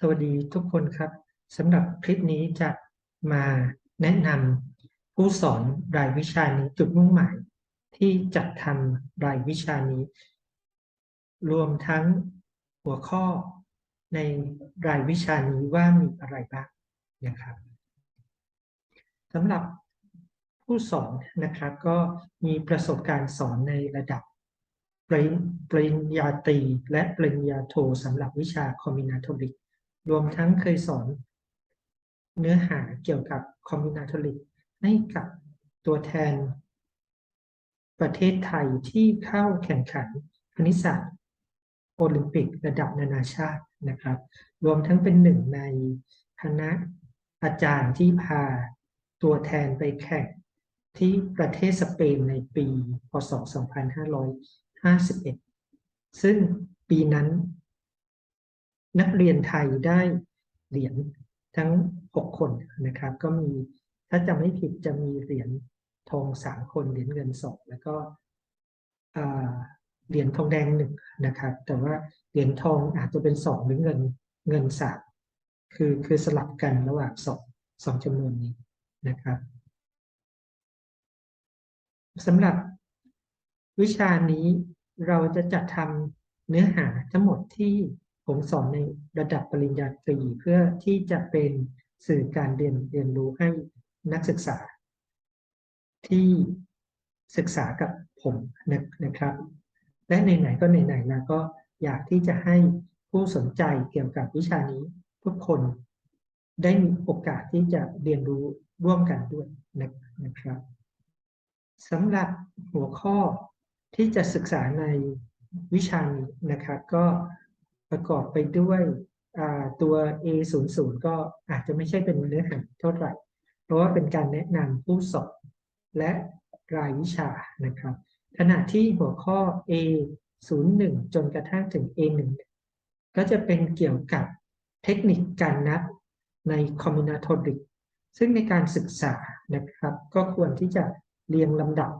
สวัสดีทุกคนครับสำหรับคลิปนี้จะมาแนะนำผู้สอนรายวิชานี้จุดมุ่งหมาย ที่จัดทำรายวิชานี้ รวมทั้งหัวข้อในรายวิชานี้ว่ามีอะไรบ้างนะครับสำหรับผู้สอนนะครับก็มีประสบการณ์สอนในระดับปริญปริญญาตรีและปริญญาโทสำหรับวิชาคอมบินาโทริก รวมทั้งเคยสอนเนื้อหาเกี่ยวกับคอมบินาโทริกให้กับตัวแทน ประเทศไทยที่เข้าแข่งขันคณิตศาสตร์โอลิมปิกระดับนานาชาตินะครับ รวมทั้งเป็นหนึ่งในคณะอาจารย์ที่พาตัวแทนไปแข่งที่ประเทศสเปนในปี พศ 2551 ซึ่งปีนั้น นักเรียนไทยได้เหรียญทั้ง 6 คนนะครับ ก็มีถ้าจำไม่ผิดจะมีเหรียญทองสามคนเหรียญเงินสองแล้วก็เหรียญทองแดงหนึ่งนะครับ แต่ว่าเหรียญทองอาจจะเป็นสองหรือเงินเงินสามคือคือสลับกันระหว่างสองสองจำนวนนี้นะครับสำหรับวิชานี้เราจะจัดทำเนื้อหาทั้งหมดที่ ผมสอนในระดับปริญญาตรีเพื่อที่จะเป็นสื่อการเรียนเรียนรู้ให้นักศึกษา ที่ศึกษากับผมนะครับ และไหนๆก็ไหนๆแล้วก็อยากที่จะให้ผู้สนใจเกี่ยวกับวิชานี้ทุกคนได้มีโอกาสที่จะเรียนรู้ร่วมกันด้วยนะครับสำหรับหัวข้อที่จะศึกษาในวิชานี้นะครับ ก็ ประกอบไปด้วยตัว A00 ก็อาจจะไม่ใช่เป็นเนื้อหาเท่าไหร่ เพราะว่าเป็นการแนะนำผู้สอบและรายวิชานะครับ ขณะที่หัวข้อ A01 จนกระทั่งถึง A11 ก็จะเป็นเกี่ยวกับเทคนิคการนับในคอมบินาโทริกซึ่งในการศึกษานะครับ ก็ควรที่จะเรียงลำดับ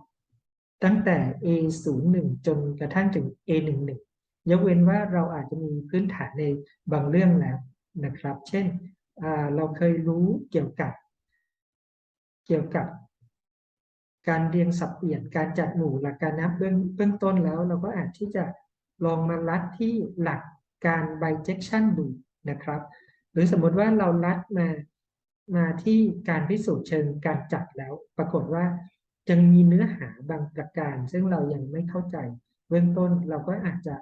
ตั้งแต่ A01 จนกระทั่งถึง A11 ยกเว้นว่าเราอาจจะมีพื้นฐานในบางเรื่องแล้วนะครับ เช่นเราเคยรู้เกี่ยวกับ เกี่ยวกับ การเรียงสับเปลี่ยนการจัดหมู่หลักการนับเบื้องเบื้องต้นแล้ว เราก็อาจที่จะลองมาลัดที่หลักการ bijection ดูนะครับ หรือสมมติว่าเราลัดมามาที่การพิสูจน์เชิงการจัดแล้ว ปรากฏว่ายังมีเนื้อหาบางประการ ซึ่งเรายังไม่เข้าใจ เบื้องต้นเราก็อาจจะ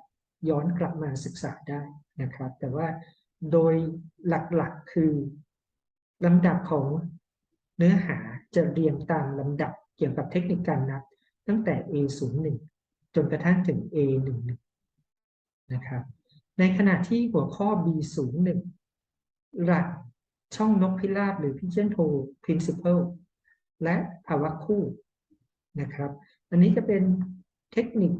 ย้อนกลับมาศึกษาได้นะครับ แต่ว่าโดยหลักๆคือลำดับของเนื้อหาจะเรียงตามลำดับเกี่ยวกับเทคนิคการนับ ตั้งแต่ A01 จนกระทั่งถึง A11 นะครับ ในขณะที่หัวข้อ B01 หลักช่องนกพิราบหรือ Pigeon Hole Principle และภาวะคู่นะครับ อันนี้จะเป็นเทคนิค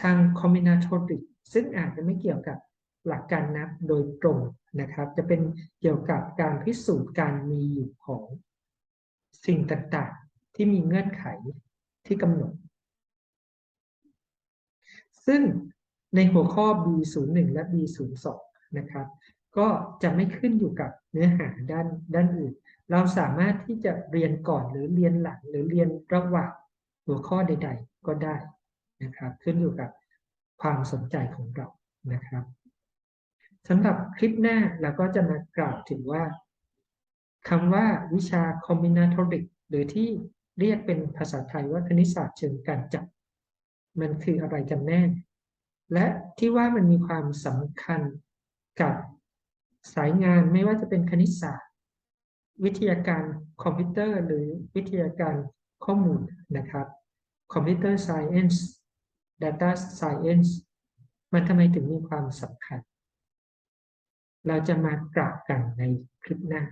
ทาง combinatoric ซึ่งอาจจะไม่เกี่ยวกับหลักการนับโดยตรงนะครับ จะเป็นเกี่ยวกับการพิสูจน์การมีอยู่ของสิ่งต่างๆ ที่มีเงื่อนไขที่กำหนด ซึ่งในหัวข้อ B01 และ B02 นะครับ ก็จะไม่ขึ้นอยู่กับเนื้อหาด้านด้านอื่น เราสามารถที่จะเรียนก่อนหรือเรียนหลังหรือเรียนระหว่างหัวข้อใด ๆ ก็ได้ นะครับ ขึ้นอยู่กับความสนใจของเรานะครับสำหรับคลิปหน้าเราก็จะมากล่าวถึงว่าคำว่าวิชา combinatoric หรือที่เรียกเป็นภาษาไทยว่าคณิตศาสตร์เชิงการจับ มันคืออะไรกันแน่ และที่ว่ามันมีความสำคัญกับสายงานไม่ว่าจะเป็นคณิตศาสตร์ วิทยาการคอมพิวเตอร์ หรือวิทยาการข้อมูลนะครับคอมพิวเตอร์ไซเอนส์ Data Science มันทำไมถึงมีความสำคัญ เราจะมากราบกันในคลิปหน้า